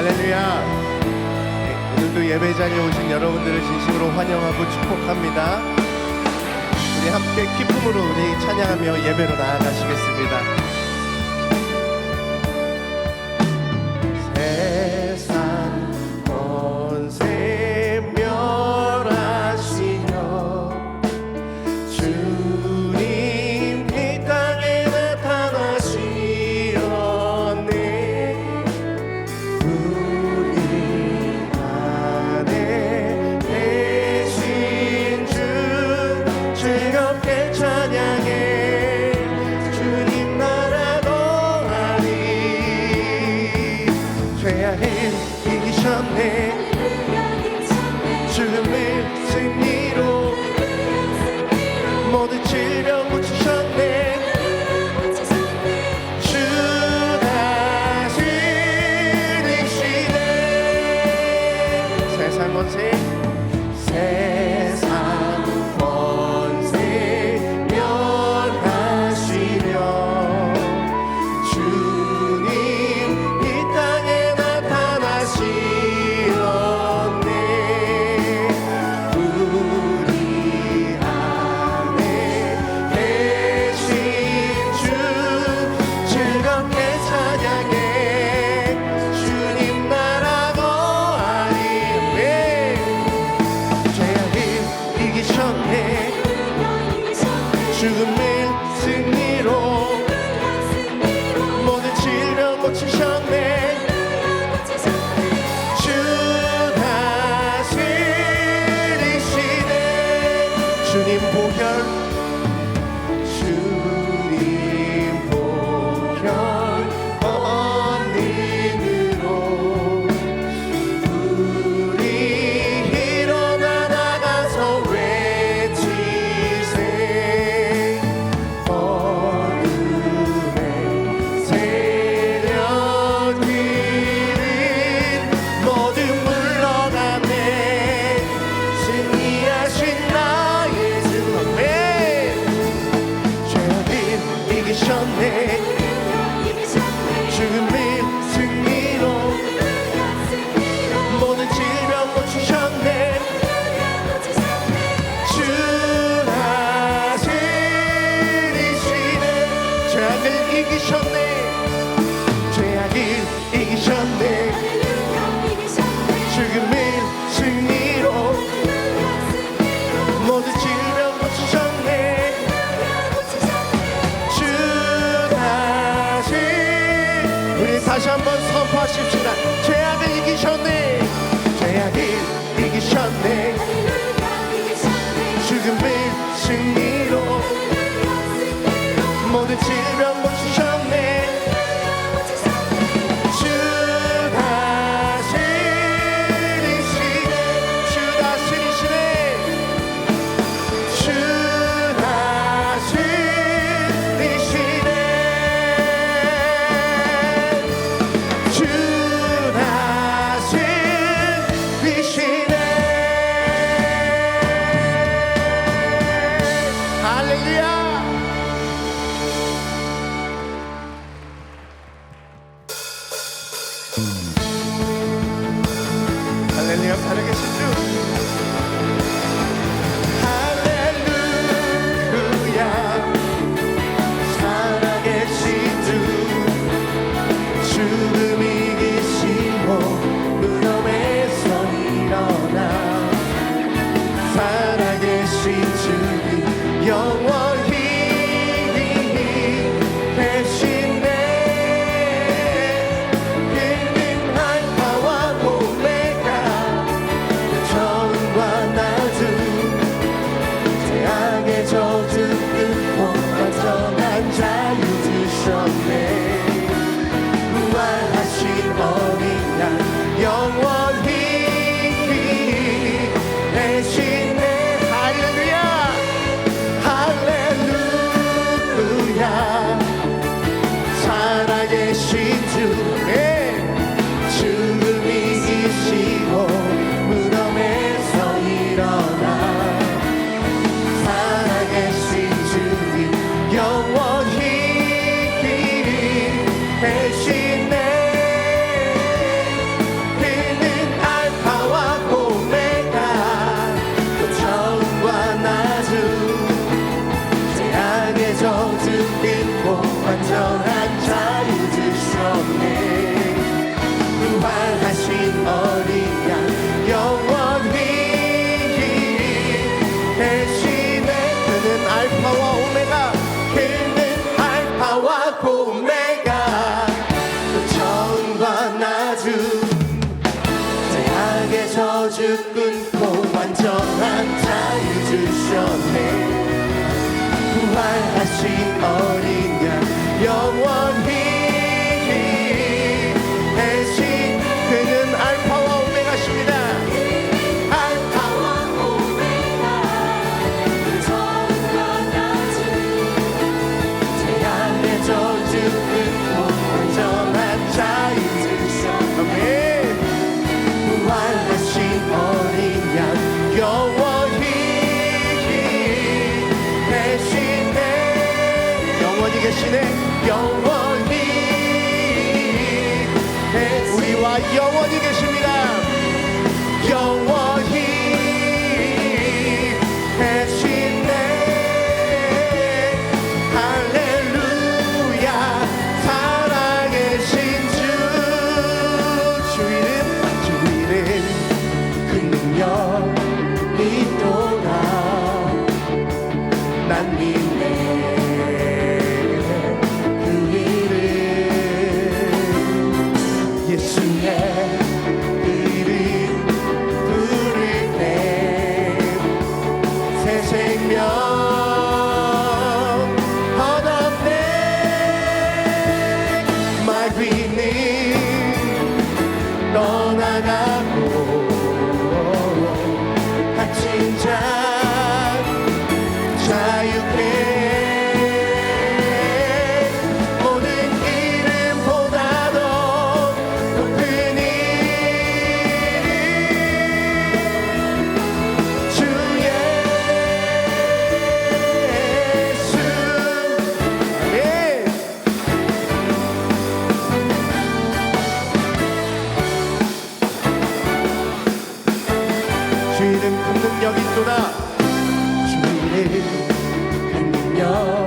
할렐루야. 네, 오늘도 예배자리에 오신 여러분들을 진심으로 환영하고 축복합니다. 우리 함께 기쁨으로 우리 찬양하며 예배로 나아가시겠습니다. 고치셨네. 주 다스리시네. 주님 보혈 다시 한번 선포하십시다. 죄악을 이기셨네. 죄악을 이기셨네. 죽음을 승리로 모든 질병 she only night. 주는 큰 능력이 있도다 주는 큰 능력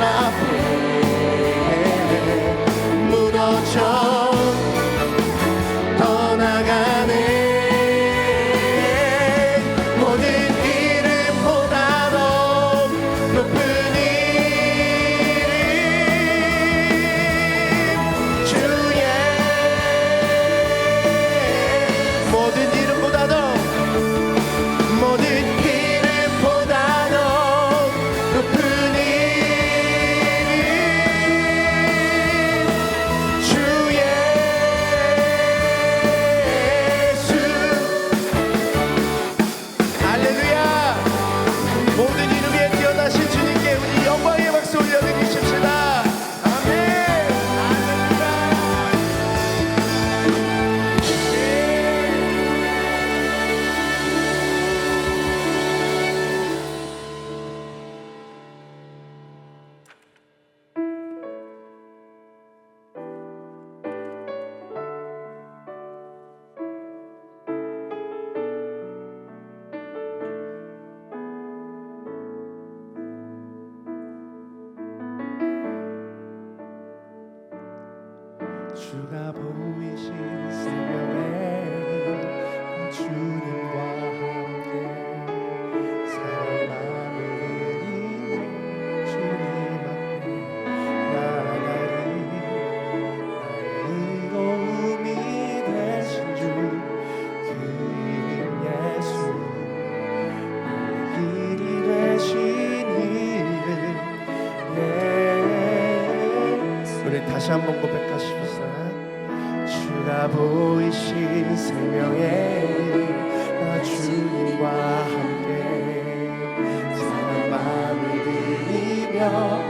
up. 다시 한번 고백하십시다 주가 보이신 생명의 나 주님과 함께 사랑 마음을 드리며